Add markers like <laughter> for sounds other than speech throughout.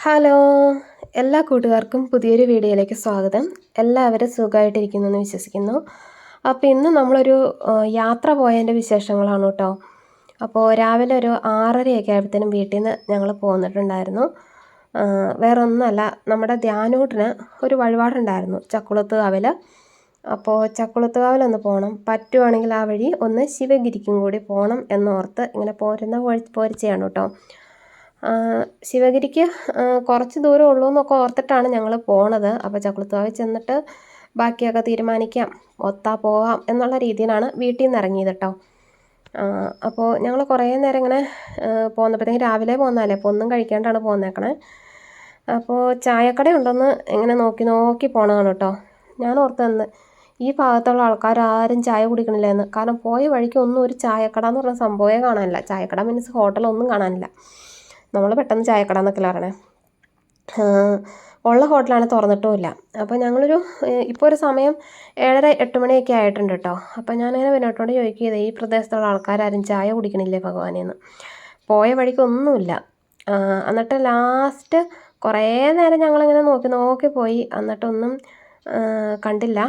Hello. എല്ലാ കൂട്ടുകാർക്കും പുതിയൊരു വീഡിയോയിലേക്ക് സ്വാഗതം. എല്ലാവരും സുഖമായിട്ടിരിക്കുന്നു എന്ന് വിശ്വസിക്കുന്നു. അപ്പോൾ ഇന്ന് നമ്മളൊരു യാത്ര പോയതിന്റെ വിശേഷങ്ങളാണ് കേട്ടോ. അപ്പോൾ രാവിലെ ഒരു ആറരയൊക്കെ ആയപ്പോഴത്തേനും വീട്ടിൽ നിന്ന് ഞങ്ങൾ പോന്നിട്ടുണ്ടായിരുന്നു. വേറെ ഒന്നല്ല നമ്മുടെ ധ്യാനൂട്ടിന് ഒരു വഴിപാടുണ്ടായിരുന്നു ചക്കുളത്ത് കാവിൽ അപ്പോൾ ചക്കുളത്ത് കാവിലൊന്ന് പോകണം പറ്റുവാണെങ്കിൽ ആ വഴി ഒന്ന് ശിവഗിരിക്കും കൂടി പോകണം എന്നോർത്ത് ഇങ്ങനെ പോരുന്ന പോരിച്ചയാണ് കേട്ടോ. ശിവഗിരിക്ക് കുറച്ച് ദൂരം ഉള്ളൂ എന്നൊക്കെ ഓർത്തിട്ടാണ് ഞങ്ങൾ പോണത്. അപ്പോൾ ചക്കുളത്തുകാവിൽ ചെന്നിട്ട് ബാക്കിയൊക്കെ തീരുമാനിക്കാം. ഒത്താ പോവാം എന്നുള്ള രീതിയിലാണ് വീട്ടിൽ നിന്ന് ഇറങ്ങിയത് കേട്ടോ അപ്പോൾ ഞങ്ങൾ കുറേ നേരം ഇങ്ങനെ പോന്നപ്പോഴത്തേക്കും രാവിലെ പോകുന്നതല്ലേ അപ്പോൾ ഒന്നും കഴിക്കാണ്ടാണ് പോന്നേക്കണേ. അപ്പോൾ ചായക്കട ഉണ്ടെന്ന് ഇങ്ങനെ നോക്കി നോക്കി പോണതാണ് കേട്ടോ ഞാൻ ഓർത്തന്ന് ഈ ഭാഗത്തുള്ള ആൾക്കാർ ആരും ചായ കുടിക്കണില്ല എന്ന് കാരണം പോയ വഴിക്ക് ഒന്നും ഒരു ചായക്കട എന്ന് പറഞ്ഞ സംഭവമേ കാണാനില്ല. ചായക്കട മീൻസ് ഹോട്ടലൊന്നും കാണാനില്ല. നമ്മൾ പെട്ടെന്ന് ചായക്കട എന്നൊക്കെ പറയണേ ഉള്ള ഹോട്ടലാണ് തുറന്നിട്ടുമില്ല അപ്പോൾ ഞങ്ങളൊരു ഇപ്പോൾ ഒരു സമയം ഏഴര എട്ട് മണിയൊക്കെ ആയിട്ടുണ്ട് കേട്ടോ അപ്പോൾ ഞാനിങ്ങനെ വിനോട്ടോട് ചോദിക്കുകയത് ഈ പ്രദേശത്തുള്ള ആൾക്കാരും ചായ കുടിക്കണില്ലേ ഭഗവാനെന്ന്. പോയ വഴിക്ക് ഒന്നുമില്ല. എന്നിട്ട് ലാസ്റ്റ് കുറേ നേരം ഞങ്ങളിങ്ങനെ നോക്കി നോക്കി പോയി. എന്നിട്ടൊന്നും കണ്ടില്ല.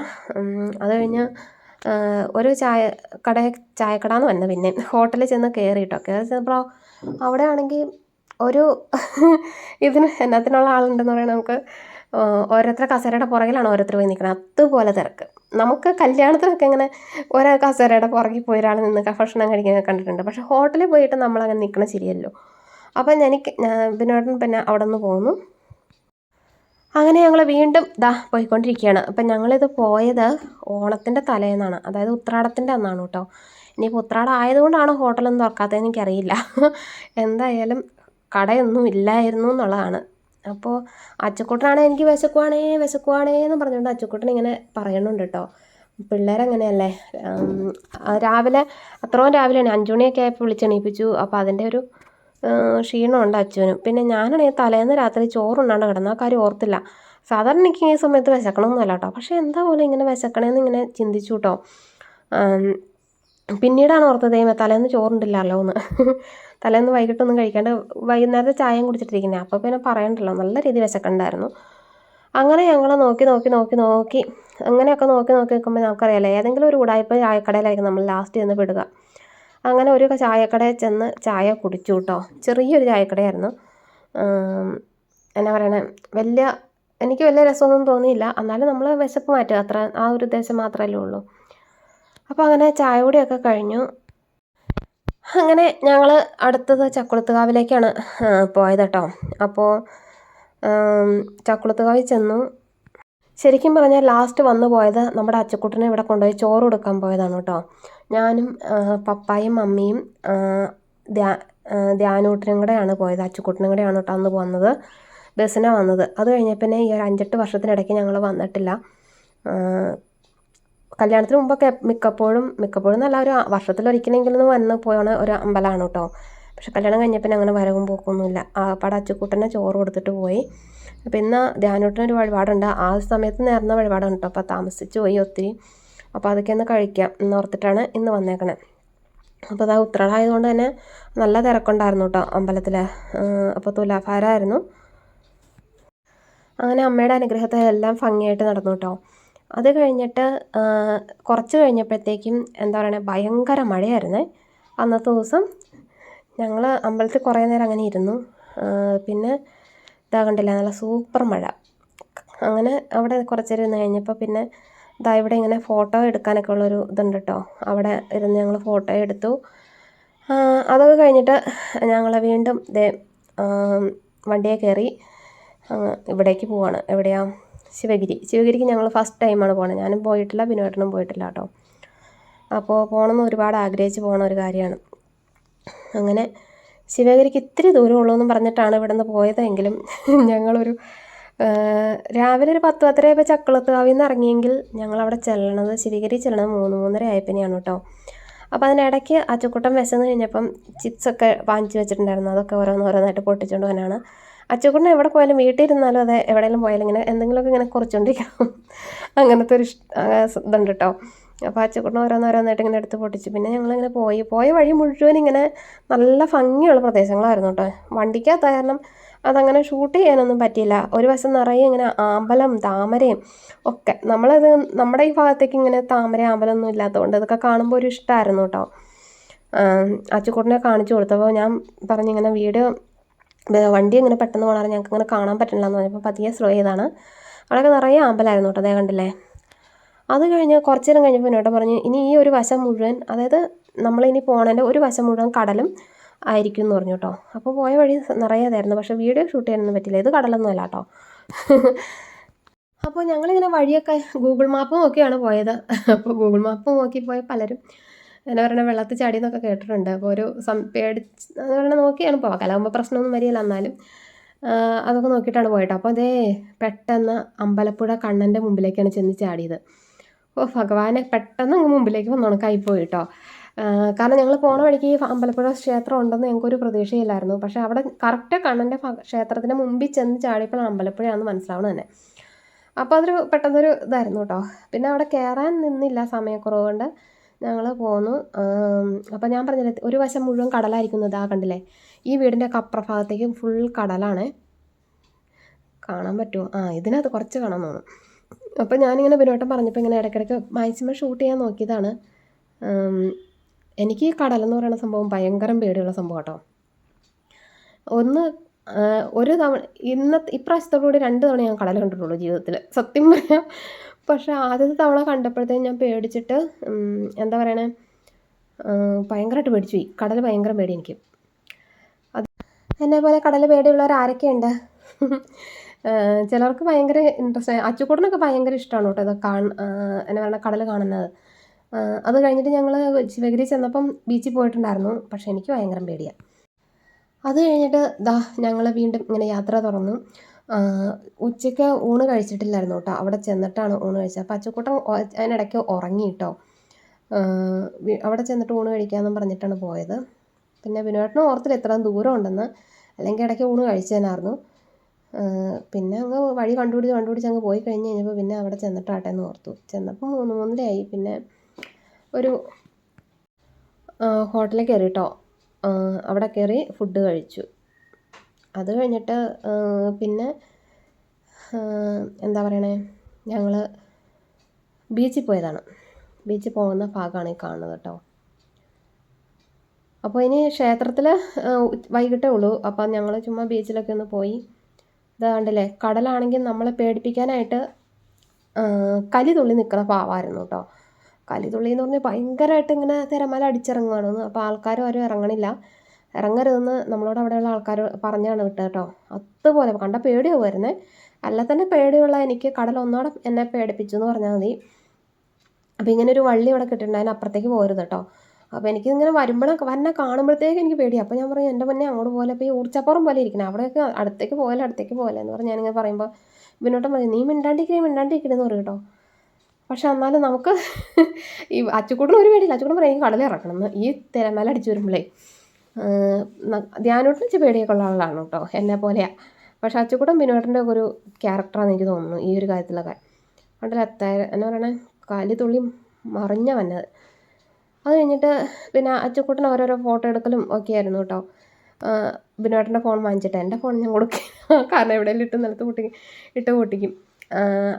അത് കഴിഞ്ഞ് ഒരു ചായ കട ചായക്കട പറയുന്നത് പിന്നെ. ഹോട്ടലിൽ ചെന്ന് കയറി കേട്ടോ കയറി ചെന്നപ്പോൾ അവിടെ ആണെങ്കിൽ ഒരു <laughs> ഇതിന് എന്നത്തിനുള്ള ആളുണ്ടെന്ന് പറയുന്നത് നമുക്ക് ഓരോരുത്തരുടെ കസേരയുടെ പുറകിലാണ് ഓരോരുത്തർ പോയി നിൽക്കുന്നത്. അതുപോലെ തിരക്ക്. നമുക്ക് കല്യാണത്തിനൊക്കെ ഇങ്ങനെ ഓരോ കസേരയുടെ പുറകിൽ പോയി ഒരാൾ നിന്ന് ഭക്ഷണം കഴിക്കാനൊക്കെ കണ്ടിട്ടുണ്ട്. പക്ഷേ ഹോട്ടലിൽ പോയിട്ട് നമ്മളങ്ങനെ നിൽക്കണ ശരിയല്ലോ അപ്പം എനിക്ക് ബിനോട്ടൻ പിന്നെ അവിടെ നിന്ന് പോന്നു. അങ്ങനെ ഞങ്ങൾ വീണ്ടും ദാ പോയിക്കൊണ്ടിരിക്കുകയാണ്. അപ്പം ഞങ്ങളിത് പോയത് ഓണത്തിന്റെ തലേന്നാണ്. അതായത് ഉത്രാടത്തിന്റെ അന്നാണ് കേട്ടോ. ഇനിയിപ്പോൾ ഉത്രാടം ആയതുകൊണ്ടാണോ ഹോട്ടലൊന്നും തുറക്കാത്തതെന്ന് എനിക്കറിയില്ല. <laughs> എന്തായാലും കടയൊന്നും ഇല്ലായിരുന്നു എന്നുള്ളതാണ്. അപ്പോൾ അച്ചക്കൂട്ടനാണ് എനിക്ക് വിശക്കുവാണേ വിശക്കുവാണേ എന്ന് പറഞ്ഞുകൊണ്ട് അച്ചക്കൂട്ടൻ ഇങ്ങനെ പറയണുണ്ട് കേട്ടോ പിള്ളേരങ്ങനെയല്ലേ? രാവിലെ അത്രയും രാവിലെയാണ്. അഞ്ചു മണിയൊക്കെ ആയപ്പോൾ വിളിച്ചെണീപ്പിച്ചു അപ്പോൾ അതിന്റെ ഒരു ക്ഷീണമുണ്ട് അച്ഛനും. പിന്നെ ഞാനാണെങ്കിൽ തലേന്ന് രാത്രി ചോറുണ്ണാണ്ട് കിടന്ന ആ കാര്യം ഓർത്തില്ല. സാധാരണ എനിക്ക് ഈ സമയത്ത് വിശക്കണമെന്നല്ല കേട്ടോ പക്ഷേ എന്താ പോലെ ഇങ്ങനെ വിശക്കണേന്ന് ഇങ്ങനെ ചിന്തിച്ചു കേട്ടോ പിന്നീടാണ് ഓർത്തത് ദൈവമേ തലേന്ന് ചോറുണ്ടില്ലല്ലോ എന്ന്. തലേന്ന് വൈകിട്ടൊന്നും കഴിക്കാണ്ട് വൈകുന്നേരത്തെ ചായയും കുടിച്ചിട്ടിരിക്കുന്നത് അപ്പോൾ പിന്നെ പറയണ്ടല്ലോ നല്ല രീതിയിൽ വിശക്കണ്ടായിരുന്നു. അങ്ങനെ ഞങ്ങൾ നോക്കി നോക്കി നോക്കി നോക്കി അങ്ങനെയൊക്കെ നോക്കി നോക്കി നിൽക്കുമ്പോൾ നമുക്കറിയാലോ ഏതെങ്കിലും ഒരു ഉടായ്പ ചായക്കടയിലായിരിക്കും നമ്മൾ ലാസ്റ്റ് ചെന്ന് പെടുക അങ്ങനെ ഒരു ചായക്കടയിൽ ചെന്ന് ചായ കുടിച്ചു കേട്ടോ ചെറിയൊരു ചായക്കടയായിരുന്നു. എന്നാ പറയണേ വലിയ എനിക്ക് വലിയ രസമൊന്നും തോന്നിയില്ല. എന്നാലും നമ്മൾ വിശപ്പ് മാറ്റുക അത്ര ആ ഒരു ഉദ്ദേശം മാത്രമല്ലേ ഉള്ളൂ. അപ്പോൾ അങ്ങനെ ചായ കുടിയൊക്കെ കഴിഞ്ഞു. അങ്ങനെ ഞങ്ങൾ അടുത്തത് ചക്കുളത്തുകാവിലേക്കാണ് പോയത് കേട്ടോ അപ്പോൾ ചക്കുളത്തുകാവിൽ ചെന്നു. ശരിക്കും പറഞ്ഞാൽ ലാസ്റ്റ് വന്നു പോയത് നമ്മുടെ അച്ചക്കുട്ടനെ ഇവിടെ കൊണ്ടുപോയി ചോറ് കൊടുക്കാൻ പോയതാണ് കേട്ടോ. ഞാനും പപ്പായും മമ്മിയും ധ്യാ ധ്യാനൂട്ടനും കൂടെയാണ് പോയത്. അച്ചുക്കുട്ടനും കൂടെയാണ് കേട്ടോ അന്ന് വന്നത്. ബസ്സിനാണ് വന്നത്. അത് കഴിഞ്ഞ പിന്നെ ഈ ഒരു അഞ്ചെട്ട് വർഷത്തിനിടയ്ക്ക് ഞങ്ങൾ വന്നിട്ടില്ല. കല്യാണത്തിന് മുമ്പൊക്കെ മിക്കപ്പോഴും മിക്കപ്പോഴും നല്ല ഒരു വർഷത്തിലൊരിക്കലെങ്കിലും വന്ന് പോയാണ് ഒരു അമ്പലമാണ് കേട്ടോ പക്ഷെ കല്യാണം കഴിഞ്ഞപ്പോൾ അങ്ങനെ വരവും പോക്കൊന്നുമില്ല. ആ പട അച്ചുക്കുട്ടനെ ചോറ് കൊടുത്തിട്ട് പോയി. അപ്പോൾ ഇന്ന് ധ്യാനൂട്ടിനൊരു വഴിപാടുണ്ട്. ആ സമയത്ത് നേർന്ന വഴിപാടാണ് കേട്ടോ അപ്പോൾ താമസിച്ച് പോയി ഒത്തിരി. അപ്പോൾ അതൊക്കെ ഒന്ന് കഴിക്കാം എന്ന് ഓർത്തിട്ടാണ് ഇന്ന് വന്നേക്കണേ. അപ്പോൾ അതാ ഉത്രാടായതുകൊണ്ട് തന്നെ നല്ല തിരക്കുണ്ടായിരുന്നു കേട്ടോ അമ്പലത്തിൽ അപ്പോൾ തുലാഭാരമായിരുന്നു. അങ്ങനെ അമ്മയുടെ അനുഗ്രഹത്തെ എല്ലാം ഭംഗിയായിട്ട് നടന്നു കേട്ടോ അത് കഴിഞ്ഞിട്ട് കുറച്ച് കഴിഞ്ഞപ്പോഴത്തേക്കും എന്താ പറയുക ഭയങ്കര മഴയായിരുന്നേ. അന്നത്തെ ദിവസം ഞങ്ങൾ അമ്പലത്തിൽ കുറേ നേരം അങ്ങനെ ഇരുന്നു. പിന്നെ ഇതാ കണ്ടില്ല നല്ല സൂപ്പർ മഴ. അങ്ങനെ അവിടെ കുറച്ച് നേരം ഇരുന്ന് കഴിഞ്ഞപ്പോൾ പിന്നെ ഇതാ ഇവിടെ ഇങ്ങനെ ഫോട്ടോ എടുക്കാനൊക്കെ ഉള്ളൊരു ഇതുണ്ട് കേട്ടോ അവിടെ ഇരുന്ന് ഞങ്ങൾ ഫോട്ടോ എടുത്തു. അതൊക്കെ കഴിഞ്ഞിട്ട് ഞങ്ങൾ വീണ്ടും ദേ വണ്ടിയെ കയറി ഇവിടേക്ക് പോവാണ്. എവിടെയാ? ശിവഗിരി. ശിവഗിരിക്ക് ഞങ്ങൾ ഫസ്റ്റ് ടൈമാണ് പോണത്. ഞാനും പോയിട്ടില്ല ബിനോട്ടനും പോയിട്ടില്ല കേട്ടോ അപ്പോൾ പോകണമെന്ന് ഒരുപാട് ആഗ്രഹിച്ച് പോണ ഒരു കാര്യമാണ്. അങ്ങനെ ശിവഗിരിക്ക് ഇത്തിരി ദൂരമുള്ളൂ എന്ന് പറഞ്ഞിട്ടാണ് ഇവിടെ നിന്ന് പോയതെങ്കിലും ഞങ്ങളൊരു ആ, രാവിലെ ഒരു പത്ത് പത്തരയായപ്പോൾ ചക്കളത്തുകാവിൽ നിന്ന് ഇറങ്ങിയെങ്കിൽ ഞങ്ങളവിടെ ചെല്ലണത് ശിവഗിരി ചെല്ലണത് മൂന്ന് മൂന്നര ആയപ്പനെയാണ് കേട്ടോ അപ്പോൾ അതിനിടയ്ക്ക് അച്ചുക്കുട്ടൻ വിശന്ന് കഴിഞ്ഞപ്പം ചിപ്സൊക്കെ വാങ്ങിച്ച് വെച്ചിട്ടുണ്ടായിരുന്നു. അതൊക്കെ ഓരോന്ന് ഓരോന്നായിട്ട് പൊട്ടിച്ചുകൊണ്ട് പോകാനാണ് അച്ചുക്കുട്ടൻ എവിടെ പോയാലും വീട്ടിൽ ഇരുന്നാലും അതെ എവിടെയെങ്കിലും പോയാലും ഇങ്ങനെ എന്തെങ്കിലുമൊക്കെ ഇങ്ങനെ കുറച്ചുകൊണ്ടിരിക്കണം <laughs> അങ്ങനത്തെ ഒരു ഇതുണ്ട് കേട്ടോ അപ്പോൾ അച്ചുക്കുട്ടൻ ഓരോന്നോരോന്നായിട്ട് ഇങ്ങനെ എടുത്ത് പൊട്ടിച്ച്. പിന്നെ ഞങ്ങളിങ്ങനെ പോയി. പോയ വഴി മുഴുവൻ ഇങ്ങനെ നല്ല ഭംഗിയുള്ള പ്രദേശങ്ങളായിരുന്നു കേട്ടോ വണ്ടിക്കകത്ത് കാരണം അതങ്ങനെ ഷൂട്ട് ചെയ്യാനൊന്നും പറ്റിയില്ല. ഒരു വശം നിറയെ ഇങ്ങനെ ആമ്പലം താമരയും ഒക്കെ. നമ്മളത് നമ്മുടെ ഈ ഭാഗത്തേക്ക് ഇങ്ങനെ താമര ആമ്പലമൊന്നും ഇല്ലാത്തതുകൊണ്ട് ഇതൊക്കെ കാണുമ്പോൾ ഒരു ഇഷ്ടമായിരുന്നു കേട്ടോ അച്ചുക്കുട്ടനെ കാണിച്ചു കൊടുത്തപ്പോൾ ഞാൻ പറഞ്ഞിങ്ങനെ വീഡിയോ വണ്ടി ഇങ്ങനെ പെട്ടെന്ന് പോകണം ഞങ്ങൾക്ക് ഇങ്ങനെ കാണാൻ പറ്റില്ല എന്ന് പറഞ്ഞപ്പോൾ പതിയെ സ്ലോ ചെയ്താണ്. അവിടെയൊക്കെ നിറയെ ആമ്പലായിരുന്നു കേട്ടോ അതേ കണ്ടില്ലേ? അത് കഴിഞ്ഞ് കുറച്ച് നേരം കഴിഞ്ഞപ്പോൾ എന്നോട്ട് പറഞ്ഞു ഇനി ഈ ഒരു വശം മുഴുവൻ അതായത് നമ്മളിനി പോകണതിന്റെ ഒരു വശം മുഴുവൻ കടലും ആയിരിക്കും എന്ന് പറഞ്ഞു കേട്ടോ. അപ്പോൾ പോയ വഴി നിറയെ അതായിരുന്നു പക്ഷേ വീഡിയോ ഷൂട്ട് ചെയ്യാനൊന്നും പറ്റില്ല. ഇത് കടലൊന്നുമല്ല കേട്ടോ. അപ്പോൾ ഞങ്ങളിങ്ങനെ വഴിയൊക്കെ ഗൂഗിൾ മാപ്പ് നോക്കിയാണ് പോയത്. അപ്പോൾ ഗൂഗിൾ മാപ്പ് നോക്കി പോയ പലരും എന്നാ പറയണ വെള്ളത്തിൽ ചാടി എന്നൊക്കെ കേട്ടിട്ടുണ്ട്. അപ്പോൾ ഒരു സം പേടിച്ച് എന്ന് പറയുന്നത് നോക്കിയാണ് പോവാം കലാകുമ്പോൾ പ്രശ്നമൊന്നും വരികയില്ല എന്നാലും. അതൊക്കെ നോക്കിയിട്ടാണ് പോയിട്ട് അപ്പോൾ അതേ പെട്ടെന്ന് അമ്പലപ്പുഴ കണ്ണന്റെ മുമ്പിലേക്കാണ് ചെന്ന് ചാടിയത്. ഓ ഭഗവാനെ പെട്ടെന്ന് അങ്ങ് മുമ്പിലേക്ക് വന്നോണക്കായി പോയി കേട്ടോ. കാരണം ഞങ്ങൾ പോണ വഴിക്ക് ഈ അമ്പലപ്പുഴ ക്ഷേത്രം ഉണ്ടെന്ന് ഞങ്ങൾക്കൊരു പ്രതീക്ഷയില്ലായിരുന്നു. പക്ഷേ അവിടെ കറക്റ്റ് കണ്ണന്റെ ക്ഷേത്രത്തിന്റെ മുമ്പിൽ ചെന്ന് ചാടിയപ്പോഴാണ് അമ്പലപ്പുഴയാണെന്ന് മനസ്സിലാവണം തന്നെ. അപ്പോൾ അതൊരു പെട്ടെന്നൊരു ഇതായിരുന്നു കേട്ടോ. പിന്നെ അവിടെ കയറാൻ നിന്നില്ല സമയക്കുറവ് കൊണ്ട്. ഞങ്ങൾ പോന്നു. അപ്പോൾ ഞാൻ പറഞ്ഞില്ലേ ഒരു വശം മുഴുവൻ കടലായിരിക്കുന്നു ആ കണ്ടില്ലേ? ഈ വീടിന്റെ കപ്രഭാഗത്തേക്ക് ഫുൾ കടലാണ്. കാണാൻ പറ്റുമോ? ആ ഇതിനകത്ത് കുറച്ച് കാണാൻ തോന്നും. അപ്പോൾ ഞാനിങ്ങനെ ബിനോട്ടം പറഞ്ഞപ്പോൾ ഇങ്ങനെ ഇടയ്ക്കിടയ്ക്ക് മാക്സിമം ഷൂട്ട് ചെയ്യാൻ നോക്കിയതാണ്. എനിക്ക് ഈ കടലെന്ന് പറയുന്ന സംഭവം ഭയങ്കരം പേടിയുള്ള സംഭവം കേട്ടോ. ഒന്ന് ഒരു തവണ ഇന്ന ഇപ്രാവശ്യത്തോടുകൂടി രണ്ട് തവണ ഞാൻ കടൽ കണ്ടിട്ടുള്ളൂ ജീവിതത്തിൽ സത്യം പറയാം. പക്ഷേ ആദ്യത്തെ തവണ കണ്ടപ്പോഴത്തേക്കും ഞാൻ പേടിച്ചിട്ട് എന്താ പറയണേ ഭയങ്കരമായിട്ട് പേടിച്ചു പോയി. കടൽ ഭയങ്കര പേടി എനിക്ക്. അത് എന്നെ പോലെ കടൽ പേടിയുള്ളവർ ആരൊക്കെയുണ്ട്? ചിലർക്ക് ഭയങ്കര ഇൻട്രസ്റ്റ് അച്ചുകൂടനൊക്കെ ഭയങ്കര ഇഷ്ടമാണ് കേട്ടോ ഇത് കാണ എന്നെ പറയുക കടൽ കാണുന്നത്. അത് കഴിഞ്ഞിട്ട് ഞങ്ങൾ ശിവഗിരി ചെന്നപ്പം ബീച്ചിൽ പോയിട്ടുണ്ടായിരുന്നു. പക്ഷേ എനിക്ക് ഭയങ്കര പേടിയാണ് അത് കഴിഞ്ഞിട്ട് ദാ ഞങ്ങൾ വീണ്ടും ഇങ്ങനെ യാത്ര തുറന്നു. ഉച്ചയ്ക്ക് ഊണ് കഴിച്ചിട്ടില്ലായിരുന്നു കേട്ടോ. അവിടെ ചെന്നിട്ടാണ് ഊണ് കഴിച്ചത്. അപ്പോൾ അച്ചക്കൂട്ടം അതിനിടയ്ക്ക് ഉറങ്ങി കേട്ടോ. അവിടെ ചെന്നിട്ട് ഊണ് കഴിക്കാമെന്നും പറഞ്ഞിട്ടാണ് പോയത്. പിന്നെ ബിനുവേട്ടനും ഓർത്തില്ല എത്ര ദൂരം ഉണ്ടെന്ന്. അല്ലെങ്കിൽ ഇടയ്ക്ക് ഊണ് കഴിച്ചതിനായിരുന്നു പിന്നെ അങ്ങ് വഴി കണ്ടുപിടിച്ച് കണ്ടുപിടിച്ച് അങ്ങ് പോയി കഴിഞ്ഞ് കഴിഞ്ഞപ്പോൾ പിന്നെ അവിടെ ചെന്നിട്ടാട്ടെ എന്ന് ഓർത്തു. ചെന്നപ്പോൾ മൂന്ന് മൂന്നരയായി. പിന്നെ ഒരു ഹോട്ടലിൽ കയറി കേട്ടോ. അവിടെ കയറി ഫുഡ് കഴിച്ചു. അത് കഴിഞ്ഞിട്ട് പിന്നെ എന്താ പറയണേ ഞങ്ങൾ ബീച്ചിൽ പോയതാണ്. ബീച്ചിൽ പോകുന്ന ഭാഗമാണ് ഈ കാണുന്നത് കേട്ടോ. അപ്പോൾ ഇനി ക്ഷേത്രത്തിൽ വൈകിട്ടേ ഉള്ളൂ. അപ്പം ഞങ്ങൾ ചുമ്മാ ബീച്ചിലൊക്കെ ഒന്ന് പോയി. ഇതാണ്ടല്ലേ കടലാണെങ്കിൽ നമ്മളെ പേടിപ്പിക്കാനായിട്ട് കലി തുള്ളി നിൽക്കുന്ന പാവായിരുന്നു കേട്ടോ. കലി തുള്ളി എന്ന് പറഞ്ഞാൽ ഭയങ്കരമായിട്ട് ഇങ്ങനെ തിരമാല അടിച്ചിറങ്ങുകയാണ് അപ്പോൾ ആൾക്കാരും ആരും ഇറങ്ങണില്ല. ഇറങ്ങരുതെന്ന് നമ്മളോട് അവിടെയുള്ള ആൾക്കാർ പറഞ്ഞാണ് വിട്ടത് കേട്ടോ. അതുപോലെ കണ്ട പേടിയാവുമായിരുന്നേ അല്ല തന്നെ പേടിയുള്ള എനിക്ക് കടൽ ഒന്നോടെ എന്നെ പേടിപ്പിച്ചു എന്ന് പറഞ്ഞാൽ മതി. അപ്പോൾ ഇങ്ങനെ ഒരു വള്ളി ഇവിടെ കിട്ടിയിട്ടുണ്ട് അപ്പുറത്തേക്ക് പോരുത് കേട്ടോ. അപ്പോൾ എനിക്ക് ഇങ്ങനെ വരുമ്പോഴൊക്കെ വന്നെ കാണുമ്പോഴത്തേക്ക് എനിക്ക് പേടി അപ്പോൾ ഞാൻ പറയും എന്റെ മുന്നേ അങ്ങോട്ട് പോലെ അപ്പോൾ ഈ ഊർച്ചപ്പുറം പോലെ ഇരിക്കണം. അവിടെയൊക്കെ അടുത്തേക്ക് പോലെ അടുത്തേക്ക് പോലെ എന്ന് പറഞ്ഞ് ഞാനിങ്ങനെ പറയുമ്പോൾ പിന്നോട്ട് പറയും നീ മിണ്ടാണ്ടിരിക്കണേ മിണ്ടാണ്ടിരിക്കണേ എന്ന് പറയും കേട്ടോ. പക്ഷെ എന്നാലും നമുക്ക് ഈ അച്ചുകൂട്ടിന് ഒരു പേടിയില്ല. അച്ചുകൂട്ടൻ പറയും എനിക്ക് കടലിൽ ഇറക്കണം എന്ന്. ഈ തിരമേല അടിച്ചു വരുമ്പോഴേ ധ്യാനോട്ടിന് ഇച്ചിരി പേടിയൊക്കെ ആളാണ് കേട്ടോ എന്നെ പോലെയാണ് പക്ഷെ അച്ചുകൂട്ടൻ ബിനുവേട്ടന്റെ ഒരു ക്യാരക്ടറാണെന്ന് എനിക്ക് തോന്നുന്നു ഈ ഒരു കാര്യത്തിലൊക്കെ. അതുകൊണ്ടല്ല എന്നാ പറയണേ കാലി തുള്ളി മറിഞ്ഞ വന്നത് അത് കഴിഞ്ഞിട്ട് പിന്നെ അച്ചുക്കുട്ടൻ ഓരോരോ ഫോട്ടോ എടുക്കലും ഒക്കെ ആയിരുന്നു കേട്ടോ ബിനോട്ടന്റെ ഫോൺ വാങ്ങിച്ചിട്ട് എന്റെ ഫോൺ ഞാൻ കൊടുക്കും. <laughs> കാരണം എവിടെയെങ്കിലും ഇട്ട് നിലത്ത് പൊട്ടിക്കും ഇട്ട് പൊട്ടിക്കും.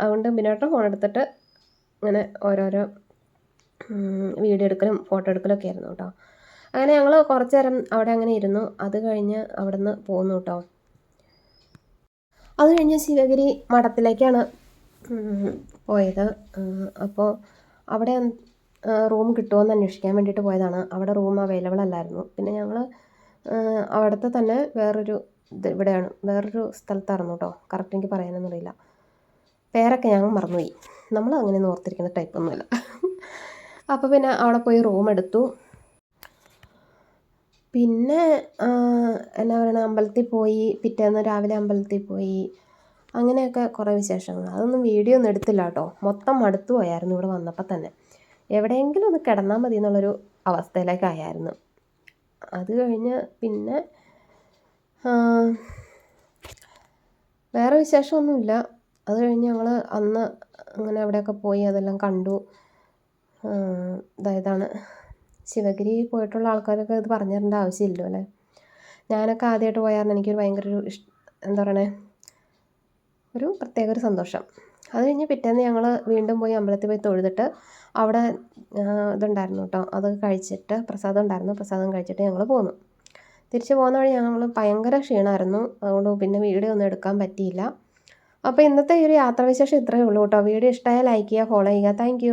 അതുകൊണ്ട് ബിനോട്ടൻ ഫോൺ എടുത്തിട്ട് ഇങ്ങനെ ഓരോരോ വീഡിയോ എടുക്കലും ഫോട്ടോ എടുക്കലും ഒക്കെ ആയിരുന്നു കേട്ടോ അങ്ങനെ ഞങ്ങൾ കുറച്ച് നേരം അവിടെ അങ്ങനെ ഇരുന്നു. അത് കഴിഞ്ഞ് അവിടെ നിന്ന് പോന്നു കേട്ടോ അത് കഴിഞ്ഞ് ശിവഗിരി മഠത്തിലേക്കാണ് പോയത്. അപ്പോൾ അവിടെ റൂം കിട്ടുമോ എന്ന് അന്വേഷിക്കാൻ വേണ്ടിയിട്ട് പോയതാണ്. അവിടെ റൂം അവൈലബിൾ അല്ലായിരുന്നു. പിന്നെ ഞങ്ങൾ അവിടുത്തെ തന്നെ വേറൊരു ഇത് ഇവിടെയാണ്. വേറൊരു സ്ഥലത്തായിരുന്നു കേട്ടോ കറക്റ്റ് എനിക്ക് പറയാനൊന്നും അറിയില്ല പേരൊക്കെ ഞങ്ങൾ മറന്നുപോയി. നമ്മൾ അങ്ങനെ ഓർത്തിരിക്കുന്ന ടൈപ്പൊന്നുമില്ല അപ്പോൾ പിന്നെ അവിടെ പോയി റൂം എടുത്തു. പിന്നെ എന്നാ പറയുക അമ്പലത്തിൽ പോയി പിറ്റേന്ന് രാവിലെ അമ്പലത്തിൽ പോയി അങ്ങനെയൊക്കെ കുറേ വിശേഷങ്ങൾ. അതൊന്നും വീഡിയോ ഒന്നും എടുത്തില്ല കേട്ടോ. മൊത്തം മടുത്തു പോയായിരുന്നു ഇവിടെ വന്നപ്പോൾ തന്നെ. എവിടെയെങ്കിലും ഒന്ന് കിടന്നാൽ മതി എന്നുള്ളൊരു അവസ്ഥയിലേക്കായിരുന്നു അത് കഴിഞ്ഞ് പിന്നെ വേറെ വിശേഷമൊന്നുമില്ല. അത് കഴിഞ്ഞ് ഞങ്ങൾ അന്ന് അങ്ങനെ അവിടെയൊക്കെ പോയി അതെല്ലാം കണ്ടു. ഇതായതാണ് ശിവഗിരി പോയിട്ടുള്ള ആൾക്കാരൊക്കെ ഇത് പറഞ്ഞു ആവശ്യമില്ലല്ലോ അല്ലേ? ഞാനൊക്കെ ആദ്യമായിട്ട് പോയാൽ എനിക്കൊരു ഭയങ്കര ഒരു ഇഷ് എന്താ പറയണേ? ഒരു പ്രത്യേക ഒരു സന്തോഷം. അത് കഴിഞ്ഞ് പിറ്റേന്ന് ഞങ്ങൾ വീണ്ടും പോയി അമ്പലത്തിൽ പോയി തൊഴുതിട്ട് അവിടെ ഇതുണ്ടായിരുന്നു കേട്ടോ. അത് കഴിച്ചിട്ട് പ്രസാദം ഉണ്ടായിരുന്നു. പ്രസാദം കഴിച്ചിട്ട് ഞങ്ങൾ പോന്നു. തിരിച്ചു പോകുന്ന വഴി ഞങ്ങൾ ഭയങ്കര ക്ഷീണമായിരുന്നു അതുകൊണ്ട് പിന്നെ വീഡിയോ ഒന്നും എടുക്കാൻ പറ്റിയില്ല. അപ്പോൾ ഇന്നത്തെ ഈ ഒരു യാത്രാവിശേഷം ഇത്രയേ ഉള്ളൂ കേട്ടോ. വീഡിയോ ഇഷ്ടമായ ലൈക്ക് ചെയ്യുക ഫോളോ ചെയ്യുക. താങ്ക്